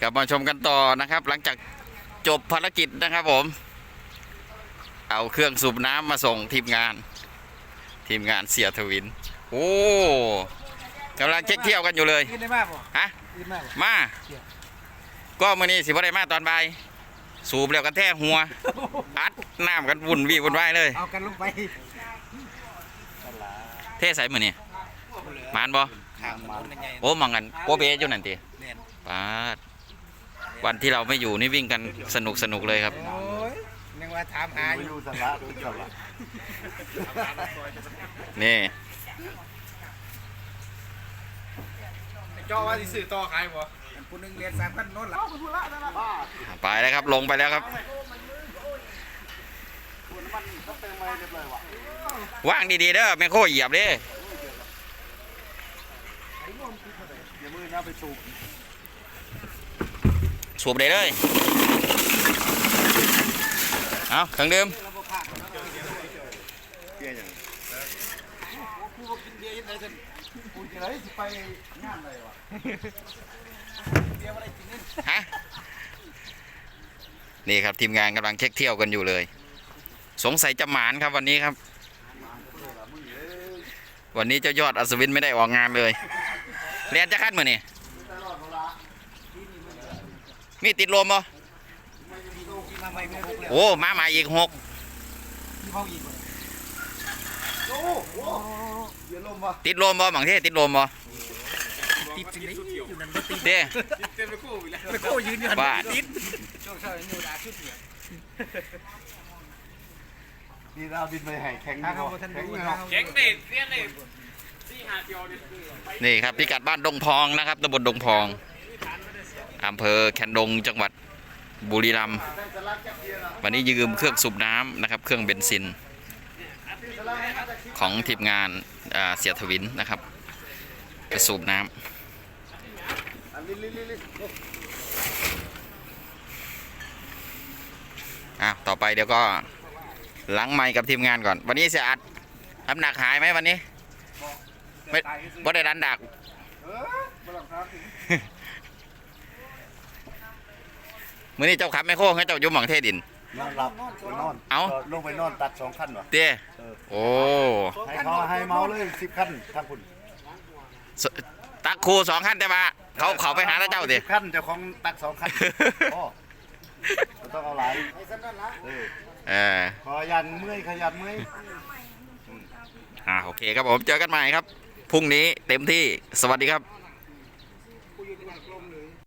กลับมาชมกันต่อนะครับ หลังจากจบภารกิจนะครับผม เอาเครื่องสูบน้ำมาส่งทีมงาน ทีมงานเสียทวิน โอ้กำลังเช็คเที่ยวกันอยู่เลยกินได้มากป่ะฮะกินมากป่ะมาก็มื้อนี้สิบ่ได้มาตอนบ่ายสูบแล้วกันแท้หัว อัดน้ำกันวุ่นวี่วุ่นวายเลย เอากันลงไป เทใส่มื้อนี้มานบ่ขางหมอนกันใหญ่โอ้มองกันโกเบอยู่นั่นติแน่นปาด วันที่เราไม่อยู่นี่วิ่งกันสนุกสนุกเลยครับ โอ้ยนึกว่าถามหาอยู่ดูสาระดูสาระนี่จอว่าสิซื้อต่อขายบ่ผู้หนึงเรียนสามพันโน้นล่ะไปแล้วครับลงไปแล้วครับว่างดีๆเด้อแมคโครเหยียบเด้อย่ามือนะไปสูบ สูบได้เลย เอาเครื่องดื่มเบี้ยอย่างผู้บ่กินเบียร์ยังไงกันกูจะไรสิไปงานอะไรวะเด้กินนี่ฮะนี่ครับทีมงานกำลังเช็คเที่ยวกันอยู่เลย สงสัยจะหมานครับวันนี้ครับ วันนี้เจ้ายอดอัศวินไม่ได้ออกงานเลยเรียนจะขั้นมือนี่ มีติดลมบ่กินมาใหม่บ่หกแล้วโอ้มาใหม่อีกหกที่เขาอีกบ่โอ้โหเดี๋ยวลมวะติดลมบ่บางเทศติดลมบ่ติดจริงได้อยู่นั่นบ่ติดเด้ไปโคยืนอยู่หั่นบ้าติดช่วงเช้าอยู่ดาชุดเนี่ยนี่เราบินไปให้แข่งทางเขาบ่ทันแข่งดูนะทางเก่งเด็ดเสี้ยนเด็ดสี่หาเดียวเนี่ยนี่ครับพิกัดบ้านดงพองนะครับตำบลดงพอง อำเภอแคนดงจังหวัดบุรีรัมย์วันนี้ยืมเครื่องสูบน้ำนะครับ เครื่องเบนซิน ของทีมงานเสียทวินนะครับไปสูบน้ำอะต่อไปเดี๋ยวก็หลังไมค์กับทีมงานก่อน วันนี้เสียอัดน้ำหนักหายไหมวันนี้ไม่บ่ได้ดันดัก เออ มาหลังครับมื้อนี้เจ้าขับไม่โค้งให้เจ้าอยุ่หมองเทดิน นอนหลับไปนอนเอ้า ลงไปนอนตัดสองขั้นวะเต้เออโอ้ให้เขาให้เมาเลยสิบขั้นทางคุณสตักครูสองขั้นแต่ว่าเขาเขาไปหาแล้วเจ้าดิสิบขั้นเจ้าของตักสองขั้นโอ้ก็ต้องเอาหลายเออเออขอยันเมื่อยขยันเมื่อย อ่าโอเคครับผมเจอกันใหม่ครับพรุ่งนี้เต็มที่สวัสดีครับ